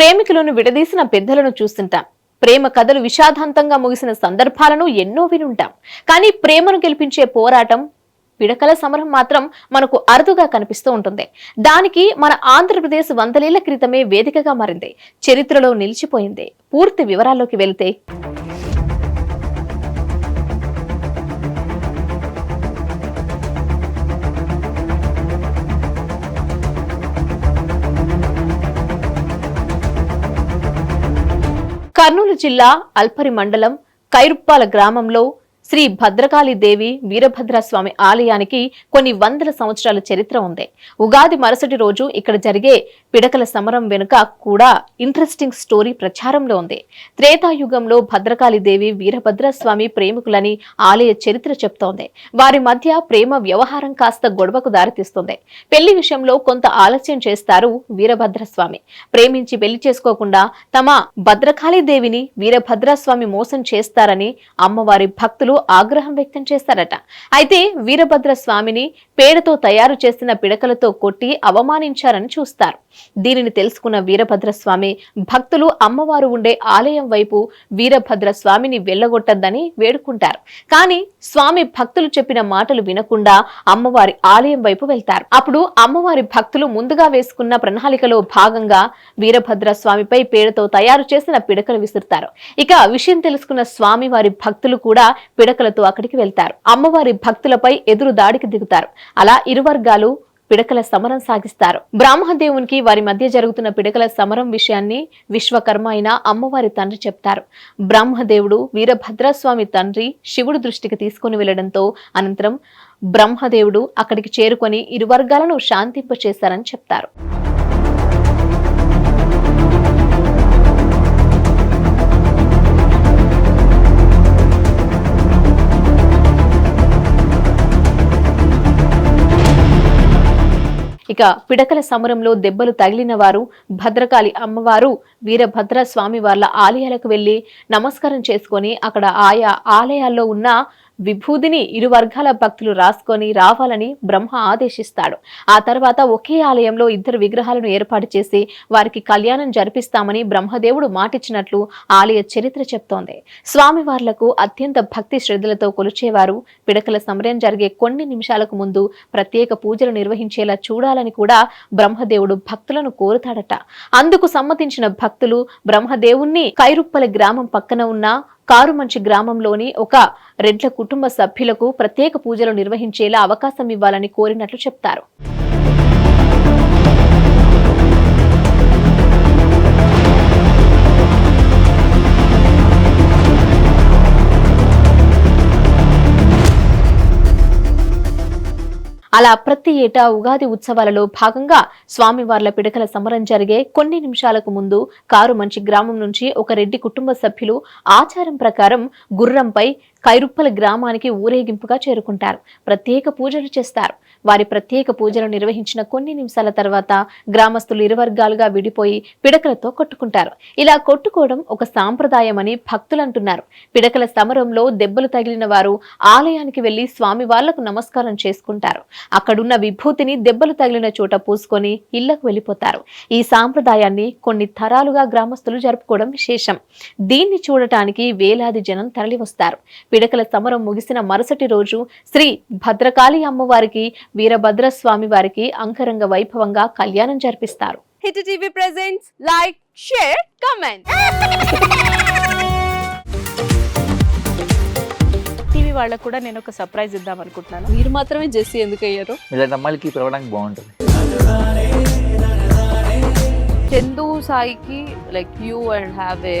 ప్రేమికులను విడదీసిన పెద్దలను చూస్తుంటాం. ప్రేమ కథలు విషాదాంతంగా ముగిసిన సందర్భాలను ఎన్నో వినుంటాం. కానీ ప్రేమను గెలిపించే పోరాటం పిడకల సమరం మాత్రం మనకు అరుదుగా కనిపిస్తూ ఉంటుంది. దానికి మన ఆంధ్రప్రదేశ్ వందలేళ్ళ క్రితమే వేదికగా మారింది. చరిత్రలో నిలిచిపోయింది. పూర్తి వివరాల్లోకి వెళితే కర్నూలు జిల్లా అల్పరి మండలం కైరుప్పాల గ్రామంలో శ్రీ భద్రకాళి దేవి వీరభద్ర స్వామి ఆలయానికి కొన్ని వందల సంవత్సరాల చరిత్ర ఉంది. ఉగాది మరుసటి రోజు ఇక్కడ జరిగే పిడకల సమరం వెనుక కూడా ఇంట్రెస్టింగ్ స్టోరీ ప్రచారంలో ఉంది. త్రేతాయుగంలో భద్రకాళి దేవి వీరభద్ర స్వామి ప్రేమికులని ఆలయ చరిత్ర చెప్తోంది. వారి మధ్య ప్రేమ వ్యవహారం కాస్త గొడవకు దారితీస్తుంది. పెళ్ళి విషయంలో కొంత ఆలస్యం చేస్తారు వీరభద్ర స్వామి ప్రేమించి పెళ్ళి చేసుకోకుండా తమ భద్రకాళి దేవిని వీరభద్ర స్వామి మోసం చేస్తారని అమ్మవారి భక్తులు ఆగ్రహం వ్యక్తం చేశారట. అయితే వీరభద్ర స్వామిని పేడతో తయారు చేసిన పిడకలతో కొట్టి అవమానించారని చూస్తారు. దీనిని తెలుసుకున్న వీరభద్ర స్వామి భక్తులు అమ్మవారు ఉండే ఆలయం వైపు వీరభద్ర స్వామిని వెళ్ళగొట్టద్దని వేడుకుంటారు. కానీ స్వామి భక్తులు చెప్పిన మాటలు వినకుండా అమ్మవారి ఆలయం వైపు వెళ్తారు. అప్పుడు అమ్మవారి భక్తులు ముందుగా వేసుకున్న ప్రణాళికలో భాగంగా వీరభద్ర స్వామిపై పేడతో తయారు చేసిన పిడకలు విసురుతారు. ఇక విషయం తెలుసుకున్న స్వామి వారి భక్తులు కూడా పిడ పిడకలతో అక్కడికి వెళ్తారు. అమ్మవారి భక్తులపై ఎదురు దాడికి దిగుతారు. అలా ఇరు వర్గాలు పిడకల సమరం సాగిస్తారు. బ్రాహ్మదేవునికి వారి మధ్య జరుగుతున్న పిడకల సమరం విషయాన్ని విశ్వకర్మ అయిన అమ్మవారి తండ్రి చెప్తారు. బ్రహ్మదేవుడు వీరభద్రస్వామి తండ్రి శివుడు దృష్టికి తీసుకుని వెళ్ళడంతో అనంతరం బ్రహ్మదేవుడు అక్కడికి చేరుకొని ఇరు వర్గాలను శాంతింపచేశారని చెప్తారు. ఇక పిడకల సమరంలో దెబ్బలు తగిలిన వారు భద్రకాళి అమ్మవారు వీరభద్ర స్వామి వాళ్ళ ఆలయాలకు వెళ్ళి నమస్కారం చేసుకొని అక్కడ ఆయా ఆలయాల్లో ఉన్న విభూదిని ఇరు వర్గాల భక్తులు రాసుకొని రావాలని బ్రహ్మ ఆదేశిస్తాడు. ఆ తర్వాత ఒకే ఆలయంలో ఇద్దరు విగ్రహాలను ఏర్పాటు చేసి వారికి కళ్యాణం జరిపిస్తామని బ్రహ్మదేవుడు మాటిచ్చినట్లు ఆలయ చరిత్ర చెప్తోంది. స్వామివార్లకు అత్యంత భక్తి శ్రద్ధలతో కొలిచేవారు పిడకల సమరం జరిగే కొన్ని నిమిషాలకు ముందు ప్రత్యేక పూజలు నిర్వహించేలా చూడాలని కూడా బ్రహ్మదేవుడు భక్తులను కోరుతాడట. అందుకు సమ్మతించిన భక్తులు బ్రహ్మదేవుణ్ణి కైరుప్పల గ్రామం పక్కన ఉన్న కారుమంచి గ్రామంలోని ఒక రెడ్ల కుటుంబ సభ్యులకు ప్రత్యేక పూజలు నిర్వహించేలా అవకాశం ఇవ్వాలని కోరినట్లు చెప్తారు. అలా ప్రతి ఏటా ఉగాది ఉత్సవాలలో భాగంగా స్వామివార్ల పిడకల సమరం జరిగే కొన్ని నిమిషాలకు ముందు కారు మంచి గ్రామం నుంచి ఒక రెడ్డి కుటుంబ సభ్యులు ఆచారం ప్రకారం గుర్రంపై కైరుప్పల గ్రామానికి ఊరేగింపుగా చేరుకుంటారు. ప్రత్యేక పూజలు చేస్తారు. వారి ప్రత్యేక పూజలు నిర్వహించిన కొన్ని నిమిషాల తర్వాత గ్రామస్తులు ఇరు వర్గాలుగా విడిపోయి పిడకలతో కొట్టుకుంటారు. ఇలా కొట్టుకోవడం ఒక సాంప్రదాయమని భక్తులు అంటున్నారు. పిడకల సమరంలో దెబ్బలు తగిలిన వారు ఆలయానికి వెళ్ళి స్వామి వాళ్ళకు నమస్కారం చేసుకుంటారు. అక్కడున్న విభూతిని దెబ్బలు తగిలిన చోట పూసుకొని ఇళ్ళకు వెళ్ళిపోతారు ఈ సాంప్రదాయాన్ని కొన్ని తరాలుగా గ్రామస్తులు జరుపుకోవడం విశేషం. దీన్ని చూడటానికి వేలాది జనం తరలివస్తారు. పిడకల సమరం ముగిసిన మరుసటి రోజు శ్రీ భద్రకాళి అమ్మవారికి వీరభద్ర స్వామి వారికి అంగరంగ వైభవంగా కళ్యాణం జరిపిస్తారు. Hit TV presents like share comment. TV వాళ్ళకు కూడా నేను ఒక సర్ప్రైజ్ ఇద్దాం అనుకుంటున్నాను. మీరు మాత్రమే జెస్సీ ఎందుకు అయ్యారు ఇలాంటి అమ్మాయిలకి పిలవడానికి బాగుంటుంది. చందు సాయికి like you and have a